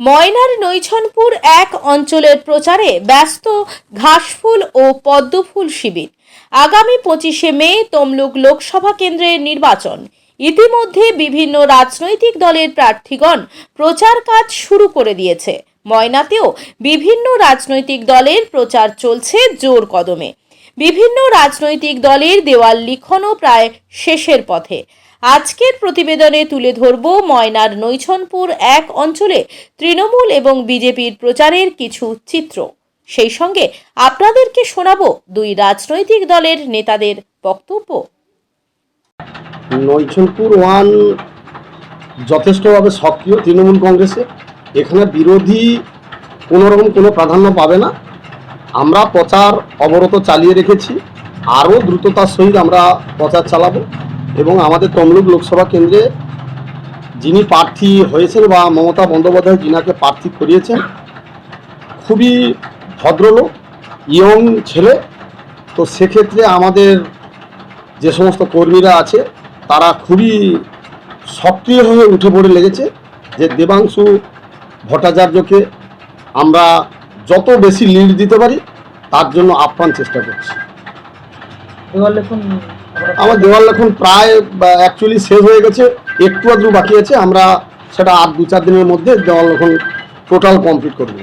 ময়নার নৈছনপুর এক অঞ্চলের প্রচারে ব্যস্ত ঘাসফুল ও পদ্মফুল শিবির। আগামী পঁচিশে মে তমলুক লোকসভা কেন্দ্রের নির্বাচন। ইতিমধ্যে বিভিন্ন রাজনৈতিক দলের প্রার্থীগণ প্রচার কাজ শুরু করে দিয়েছে। ময়নাতেও বিভিন্ন রাজনৈতিক দলের প্রচার চলছে জোর কদমে। বিভিন্ন রাজনৈতিক দলের দেওয়াল লিখনও প্রায় শেষের পথে। আজকের প্রতিবেদনে তুলে ধরব ময়নার নৈছনপুর এক অঞ্চলে তৃণমূল এবং বিজেপির প্রচারের কিছু চিত্র। সেই সঙ্গে আপনাদেরকে শোনাবো দুই রাজনৈতিক দলের নেতাদের বক্তব্য। নৈছনপুর ওয়ান যথেষ্টভাবে সক্রিয় তৃণমূল কংগ্রেসে। এখানে বিরোধী কোনো রকম কোনো প্রাধান্য পাবে না। আমরা প্রচার অবরত চালিয়ে রেখেছি। আরও দ্রুততার সহিত আমরা প্রচার চালাবো। এবং আমাদের তমলুক লোকসভা কেন্দ্রে যিনি প্রার্থী হয়েছেন বা মমতা বন্দ্যোপাধ্যায় যিনাকে প্রার্থী করিয়েছেন, খুবই ভদ্রলোক ইয়ং ছেলে। তো সেক্ষেত্রে আমাদের যে সমস্ত কর্মীরা আছে, তারা খুবই সক্রিয় হয়ে উঠে পড়ে লেগেছে যে দেবাংশু ভট্টাচার্যকে আমরা যত বেশি লিড দিতে পারি, তার জন্য আপ্রাণ চেষ্টা করছি। আমরা দেওয়াল এখন প্রায় অ্যাকচুয়ালি শেষ হয়ে গেছে, একটু আধটু বাকি আছে, আমরা সেটা আর দু, চার দিনের মধ্যে দেওয়াল এখন টোটাল কমপ্লিট করব।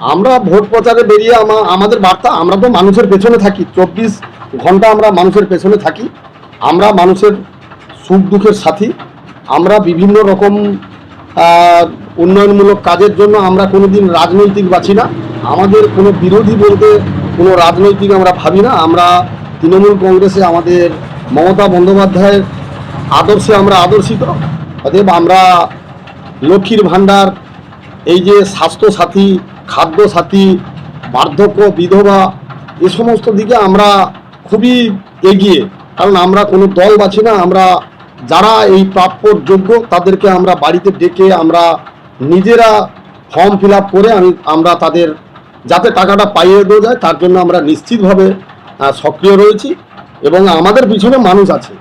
আমরা ভোট প্রচারে বেরিয়ে আমা- আমাদের বার্তা, আমরা তো মানুষের পেছনে থাকি, চব্বিশ ঘণ্টা আমরা মানুষের পেছনে থাকি, আমরা মানুষের সুখ দুঃখের সাথী, আমরা বিভিন্ন রকম উন্নয়নমূলক কাজের জন্য আমরা কোনোদিন রাজনৈতিক বাছি না, আমাদের কোনো বিরোধী বলতে কোনো রাজনৈতিক আমরা ভাবি না, আমরা তৃণমূল কংগ্রেসে আমাদের মমতা বন্দ্যোপাধ্যায়ের আদর্শে আমরা আদর্শিত, অতএব আমরা লক্ষ্মীর ভাণ্ডার, এই যে স্বাস্থ্যসাথী খাদ্য সাথী বার্ধক্য, বিধবা, এ সমস্ত দিকে আমরা খুবই এগিয়ে। কারণ আমরা কোনো দল বাছি না, আমরা যারা এই প্রাপ্যর যোগ্য তাদেরকে আমরা বাড়িতে ডেকে আমরা নিজেরা ফর্ম ফিল করে আমি, আমরা তাদের যাতে টাকাটা পাইয়ে দেওয়া যায়, তার জন্য আমরা নিশ্চিতভাবে সক্রিয় রয়েছি এবং আমাদের পিছনে মানুষ আছে।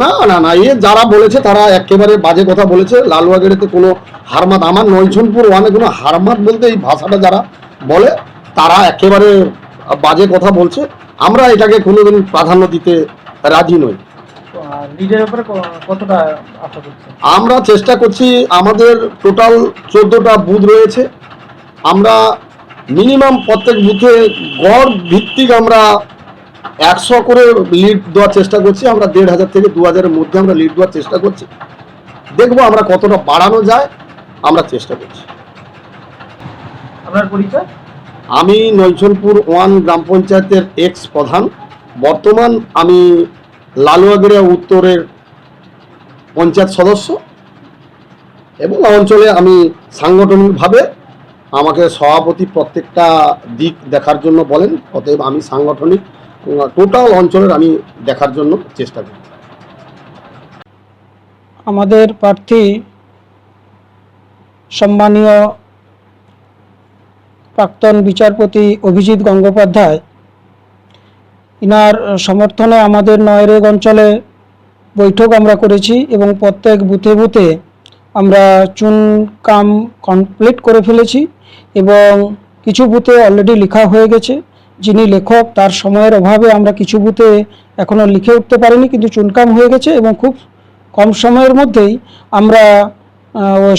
না না না এ যারা বলেছে তারা একেবারে বাজে কথা বলেছে। লালবাগেড়েতে কোনো হারমাত আমার নৈছনপুর ওয়ানে কোনো হারমাত বলতে এই ভাষাটা যারা বলে তারা একেবারে বাজে কথা বলছে। আমরা এটাকে কোনোদিন প্রাধান্য দিতে রাজি নই। কতটা আশা আমরা চেষ্টা করছি আমাদের টোটাল চোদ্দোটা বুথ রয়েছে। আমরা মিনিমাম প্রত্যেক বুথে গড় ভিত্তিক আমরা একশো করে লিড দেওয়ার চেষ্টা করছি আমরা দেড় হাজার থেকে দু হাজারের মধ্যে আমরা লিড দেওয়ার চেষ্টা করছি। দেখব আমরা কতটা বাড়ানো যায় আমরা চেষ্টা করছি। আপনার পরিচয়? আমি নৈছনপুর ওয়ান গ্রাম পঞ্চায়েতের এক্স প্রধান। বর্তমান আমি লালুয়াগড়িয়া উত্তরের পঞ্চায়েত সদস্য। এবং অঞ্চলে আমি সাংগঠনিকভাবে আমাকে সভাপতি প্রত্যেকটা দিক দেখার জন্য বলেন, অতএব আমি সাংগঠনিক টোটাল অঞ্চলের আমি দেখার জন্য চেষ্টা করি। আমাদের প্রার্থী সম্মানীয় প্রাক্তন বিচারপতি অভিজিৎ গঙ্গোপাধ্যায়। ইনার সমর্থনে আমাদের নয়রেগ অঞ্চলে বৈঠক আমরা করেছি এবং প্রত্যেক বুথে বুথে আমরা চুন কাম কমপ্লিট করে ফেলেছি। এবং কিছু বুথে অলরেডি লেখা হয়ে গেছে। যিনি লেখক, তার সময়ের অভাবে আমরা কিছু বুথে এখনও লিখে উঠতে পারিনি, কিন্তু চুনকাম হয়ে গেছে এবং খুব কম সময়ের মধ্যেই আমরা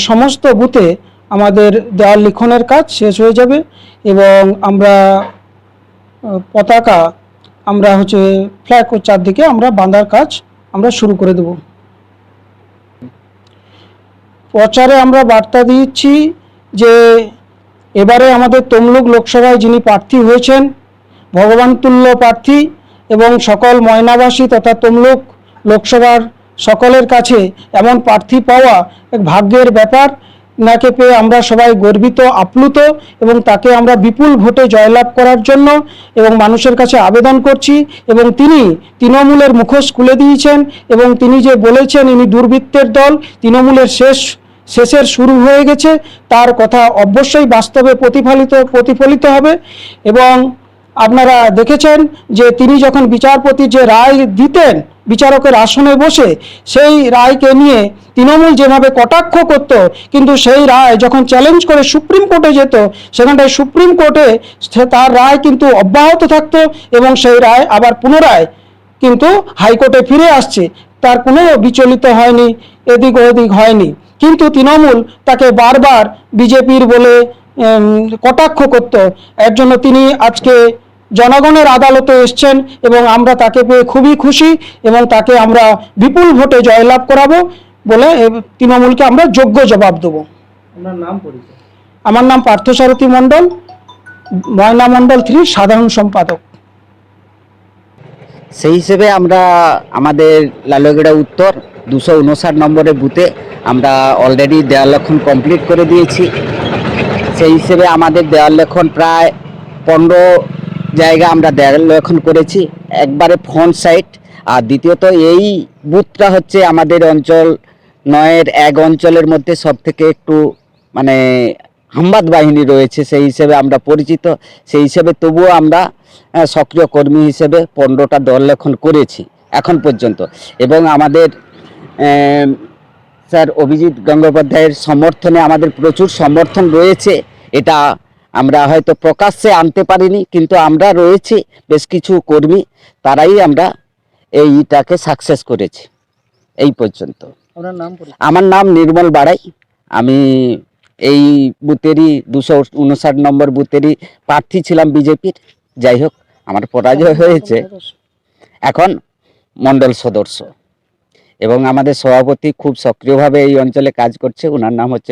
সমস্ত বুথে আমাদের দেওয়াল লিখনের কাজ শেষ হয়ে যাবে এবং আমরা পতাকা আমরা হচ্ছে ফ্ল্যাগ চারদিকে আমরা বাঁধার কাজ আমরা শুরু করে দেব। প্রচারে আমরা বার্তা দিচ্ছি যে এবারে আমাদের তমলুক লোকসভায় যিনি প্রার্থী হয়েছেন, ভগবান তুল্য প্রার্থী এবং সকল ময়নাবাসী তথা তমলুক লোকসভার সকলের কাছে এমন প্রার্থী পাওয়া এক ভাগ্যের ব্যাপার। নাকে পেয়ে আমরা সবাই গর্বিত, আপ্লুত এবং তাকে আমরা বিপুল ভোটে জয়লাভ করার জন্য এবং মানুষের কাছে আবেদন করছি এবং তিনি তৃণমূলের মুখোশ খুলে দিয়েছেন এবং তিনি যে বলেছেন, ইনি দুর্বৃত্তের দল, তৃণমূলের শেষ শেষের শুরু হয়ে গেছে। তার কথা অবশ্যই বাস্তবে প্রতিফলিত প্রতিফলিত হবে এবং আপনারা দেখেছেন যে তিনি যখন বিচারপতি যে রায় দিতেন, বিচারকের আসনে বসে, সেই রায়কে নিয়ে তৃণমূল যেভাবে কটাক্ষ করত, কিন্তু সেই রায় যখন চ্যালেঞ্জ করে সুপ্রিম কোর্টে যেত, সেখানটায় সুপ্রিম কোর্টে তার রায় কিন্তু অব্যাহত থাকতো এবং সেই রায় আবার পুনরায় কিন্তু হাইকোর্টে ফিরে আসছে। তার কোনো বিচলিত হয়নি, এদিক ওদিক হয়নি। কিন্তু তৃণমূল তাকে বারবার বিজেপির বলে কটাক্ষ করত। এর জন্য তিনি আজকে জনগণের আদালতে এসছেন এবং আমরা তাকে পেয়ে খুবই খুশি এবং তাকে আমরা বিপুল ভোটে জয়লাভ করাবো বলে তৃণমূলকে আমরা যোগ্য জবাব দেবো। আপনার নাম পরিচয়? আমার নাম পার্থসারথী মণ্ডল ময়না মণ্ডল থ্রি সাধারণ সম্পাদক। সেই হিসেবে আমরা আমাদের লালগড়া উত্তর দুশো উনষাট নম্বরের বুথে আমরা অলরেডি দেওয়াল লেখন কমপ্লিট করে দিয়েছি। সেই হিসেবে আমাদের দেওয়াল লেখন প্রায় পনেরো জায়গা আমরা দেয়াল লেখন করেছি একবারে ফ্রন্ট সাইড আর দ্বিতীয়ত এই বুথটা হচ্ছে আমাদের অঞ্চল নয়ের এক অঞ্চলের মধ্যে সব থেকে একটু মানে হামবাদ বাহিনী রয়েছে সেই হিসেবে আমরা পরিচিত। সেই হিসেবে তবুও আমরা সক্রিয় কর্মী হিসেবে পনেরোটা দল লেখন করেছি এখন পর্যন্ত। এবং আমাদের আম, স্যার অভিজিৎ গঙ্গোপাধ্যায়ের সমর্থনে আমাদের প্রচুর সমর্থন রয়েছে। এটা আমরা হয়তো প্রকাশ্যে আনতে পারিনি কিন্তু আমরা রয়েছি বেশ কিছু কর্মী তারাই আমরা এইটাকে সাকসেস করেছি। এই পর্যন্ত। আমার নাম নির্মল বাড়াই। আমি এই বুথেরই দুশো উনষাট নম্বর বুথেরই প্রার্থী ছিলাম বিজেপির। যাই হোক আমার পরাজয় হয়েছে। এখন মণ্ডল সদস্য। এবং আমাদের সভাপতি খুব সক্রিয়ভাবে এই অঞ্চলে কাজ করছে। ওনার নাম হচ্ছে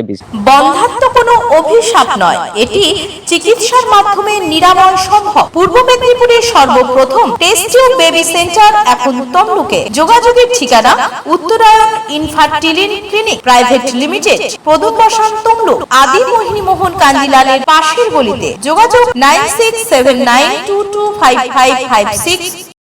বন্ধাত্ম কোনো অভিশাপ নয়। এটি চিকিৎসার মাধ্যমে নিরাময় সম্ভব। পূর্ব মেদিনীপুরের সর্বপ্রথম টেস্টিও বেবি সেন্টার এখন তমলুকে। যোগাযোগের ঠিকানা Uttarayan infertility clinic private limited প্রদূপ বসান তমলুক, আদি মোহিনী মোহন কাঞ্জিলালের পাশের গলিতে। যোগাযোগ nine six seven nine two two five five five six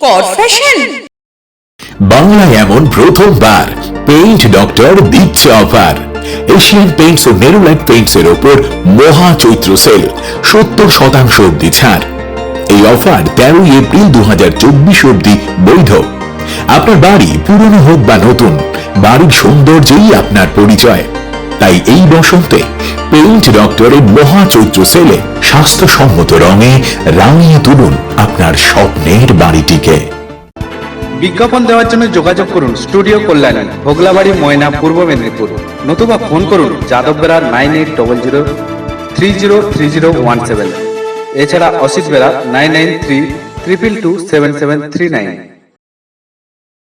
কর ফ্যাশন। এমন প্রথমবার পেইন্ট ডক্টর দিচ্ছে অফার এশিয়ান পেইন্টস ও নেরুলাইট পেইন্টস এর ওপর মহা চৈত্র সেল সত্তর শতাংশ অব্দি ছাড়। এই অফার তেরোই এপ্রিল দু হাজার চব্বিশ অব্দি বৈধ। আপনার বাড়ি পুরনো হোক বা নতুন, বাড়ির সৌন্দর্যই আপনার পরিচয়। তাই এই বসন্তে পেইন্ট ডক্টরের মহা চৈত্র সেলে স্বাস্থ্যসম্মত রঙে রাঙিয়ে তুলুন আপনার স্বপ্নের বাড়িটিকে। বিজ্ঞাপন দেওয়ার জন্য যোগাযোগ করুন স্টুডিও কল্যাণ, ভোগলাবাড়ি, ময়না, পূর্ব মেদিনীপুর। নতুবা ফোন করুন Yadav Bera nine eight double zero three zero three zero one seven. এছাড়া Asit Bera nine nine three triple two seven seven three nine.